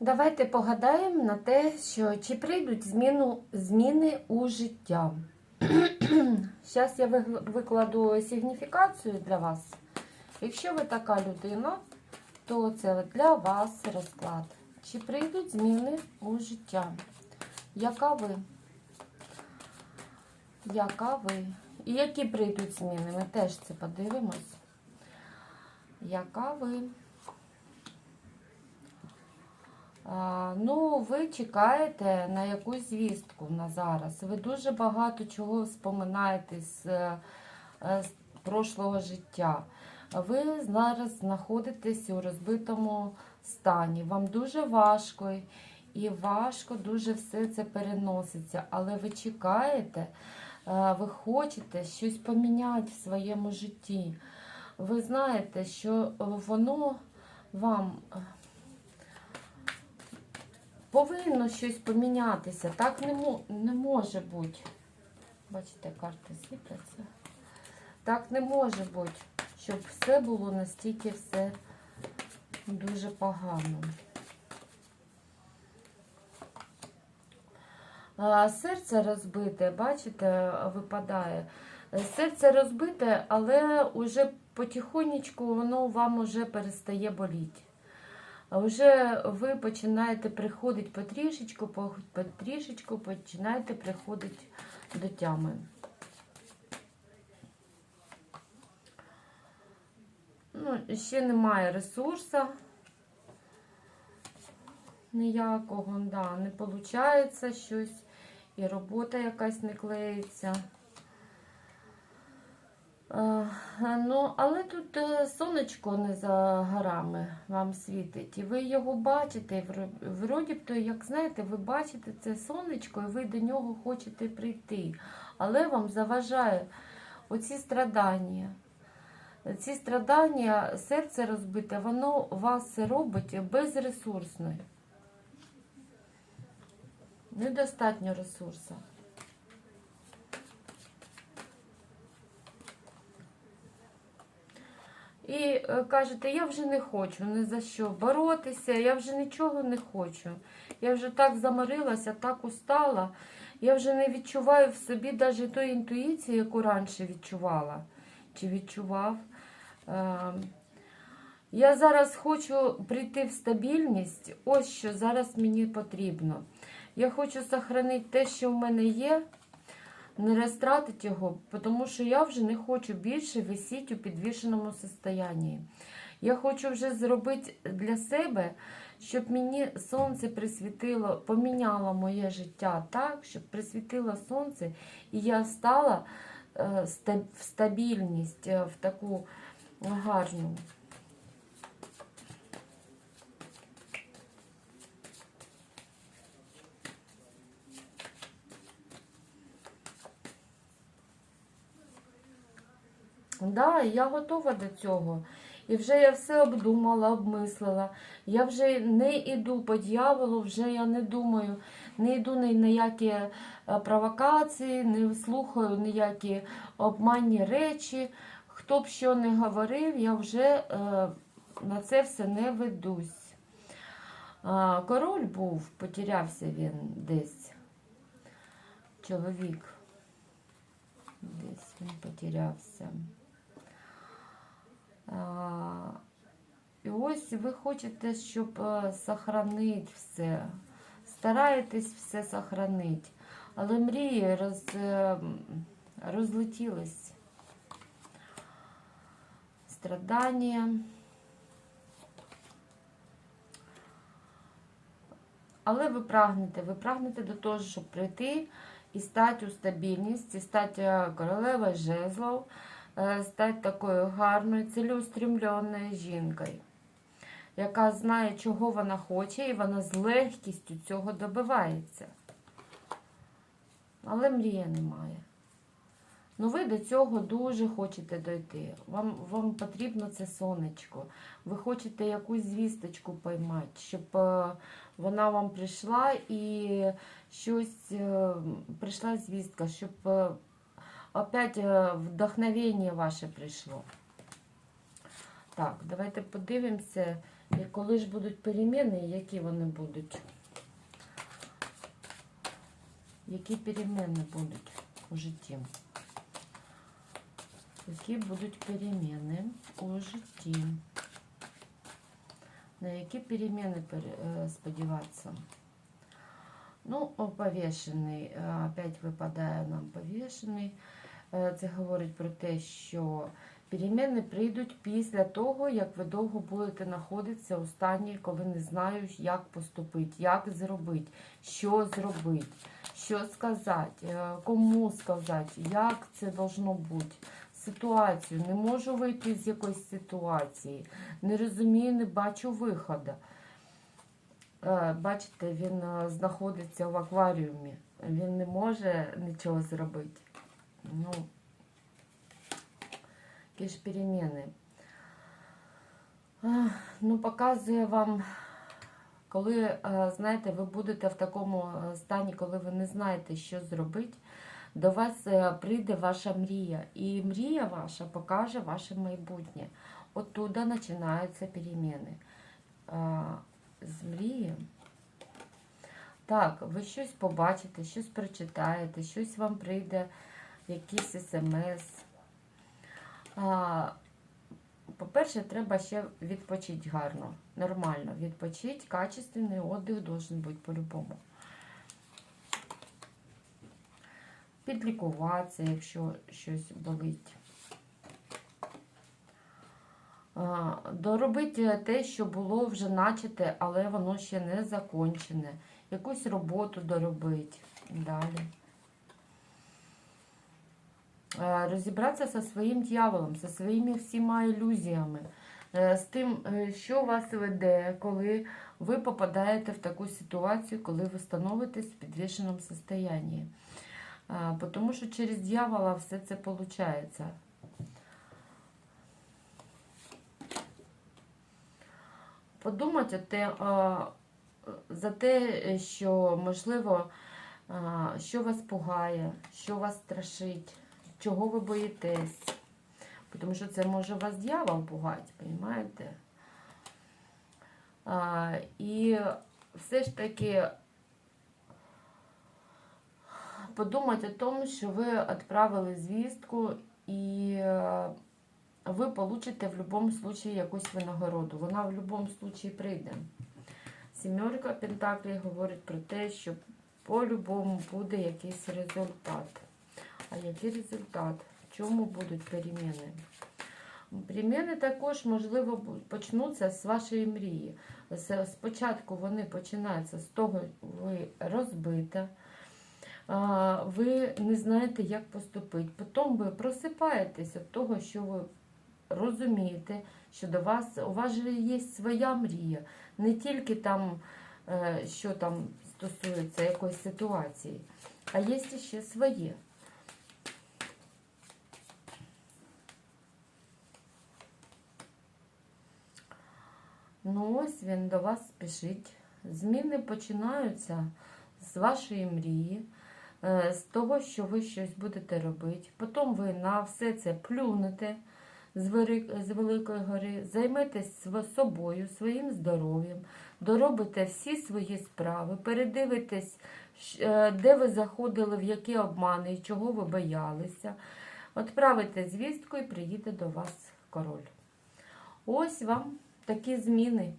Давайте погадаємо на те, що чи прийдуть зміну, зміни у життя. Зараз я викладу сигніфікацію для вас. Якщо ви така людина, то це для вас розклад. Чи прийдуть зміни у життя? Яка ви? Яка ви? І які прийдуть зміни? Ми теж це подивимось. Яка ви? А, ну, ви чекаєте на якусь звістку на зараз. Ви дуже багато чого вспоминаєте з, е, е, з прошлого життя. Ви зараз знаходитесь у розбитому стані. Вам дуже важко і важко дуже все це переноситься. Але ви чекаєте, е, ви хочете щось поміняти в своєму житті. Ви знаєте, що воно вам. Повинно щось помінятися. Так не, не може бути. Бачите, карти світляться. Так не може бути, щоб все було настільки все дуже погано. Серце розбите, бачите, випадає. Серце розбите, але уже потихонечку воно вам уже перестає боліти. А вже ви починаєте приходити потрішечку, по- потрішечку починаєте приходити до тями. Ну, ще немає ресурсу ніякого, да, не виходить щось, і робота якась не клеїться. Ну, але тут е, сонечко не за горами вам світить, і ви його бачите. Вроді б то, як знаєте, ви бачите це сонечко, і ви до нього хочете прийти. Але вам заважає оці страдання. Ці страдання, серце розбите, воно вас робить безресурсною. Недостатньо ресурсу. І е, кажете, я вже не хочу ні за що боротися, я вже нічого не хочу. Я вже так заморилася, так устала. Я вже не відчуваю в собі навіть тої інтуїції, яку раніше відчувала чи відчував. Е, Я зараз хочу прийти в стабільність. Ось що зараз мені потрібно. Я хочу зберігати те, що в мене є, не розтратити його, тому що я вже не хочу більше висіти у підвішеному состоянні. Я хочу вже зробити для себе, щоб мені сонце присвітило, поміняло моє життя так, щоб присвітило сонце, і я стала е, в стабільність, е, в таку гарну. Да, я готова до цього. І вже я все обдумала, обмислила. Я вже не йду по дьяволу, вже я не думаю, не йду ні на які е, провокації, не слухаю ніякі обманні речі. Хто б що не говорив, я вже е, на це все не ведусь. А, король був, потерявся він десь. Чоловік. Десь він потерявся. І ось ви хочете, щоб е, сохранити все. Стараєтесь все сохранити. Але мрії роз, е, розлетілись. Страдання. Але ви прагнете, ви прагнете до того, щоб прийти і стати у стабільність, і стати е, королевою жезлов, стати такою гарною, цілеустремленою жінкою, яка знає, чого вона хоче, і вона з легкістю цього добивається. Але мрії немає. Ну, ви до цього дуже хочете дойти. Вам, вам потрібно це сонечко. Ви хочете якусь звісточку поймати, щоб е, вона вам прийшла і щось е, прийшла звістка, щоб е, опять е, вдохновення ваше прийшло. Так, давайте подивимося, коли ж будуть переміни, які вони будуть? Які переміни будуть у житті? Які будуть переміни у житті? На які переміни пере- е, сподіватися? Ну, повішений, е, опять випадає нам повішений. Е, Це говорить про те, що переміни прийдуть після того, як ви довго будете знаходитися у стані, коли не знаю, як поступити, як зробити, що зробити, що сказати, е, кому сказати, як це должно бути. Ситуацію, не можу вийти з якоїсь ситуації, не розумію, не бачу виходу. Е, Бачите, він знаходиться в акваріумі. Він не може нічого зробити. Ну, які ж переміни. Ну, показує вам, коли, е, знаєте, ви будете в такому е, стані, коли ви не знаєте, що зробити, до вас е, прийде ваша мрія. І мрія ваша покаже ваше майбутнє. Оттуда починаються переміни. З мрії. Так, ви щось побачите, щось прочитаєте, щось вам прийде, якийсь смс. По-перше, треба ще відпочити гарно, нормально. Відпочити, качественний віддих должен бути по-любому. Підлікуватися, якщо щось болить. Доробити те, що було вже начате, але воно ще не закончене. Якусь роботу доробити. Далі. Е, Розібратися зі своїм дьяволом, зі своїми всіма ілюзіями, е, з тим, е, що вас веде, коли ви попадаєте в таку ситуацію, коли ви становитесь в підвішеному состоянні. Тому що через дьявола все це виходить. Подумати те, за те, що можливо, що вас пугає, що вас страшить, чого ви боїтесь. Тому що це може вас дьявол пугати, розумієте? І все ж таки подумати о тому, що ви відправили звістку і е, ви получите в будь-якому випадку якусь винагороду. Вона в будь-якому випадку прийде. Сімерка Пентаклей говорить про те, що по-любому буде якийсь результат. А який результат? В чому будуть переміни? Переміни також, можливо, почнуться з вашої мрії. Спочатку вони починаються з того, ви розбита, ви не знаєте, як поступити. Потім ви просипаєтесь від того, що ви розумієте, що до вас у вас же є своя мрія, не тільки там, е, що там стосується якоїсь ситуації, а є ще своє. Ну ось він до вас спішить. Зміни починаються з вашої мрії, е, з того, що ви щось будете робити. Потім ви на все це плюнете з Великої гори, займетесь собою, своїм здоров'ям, доробите всі свої справи, передивитесь, е, де ви заходили, в які обмани і чого ви боялися. Відправите звістку і приїде до вас король. Ось вам такі зміни.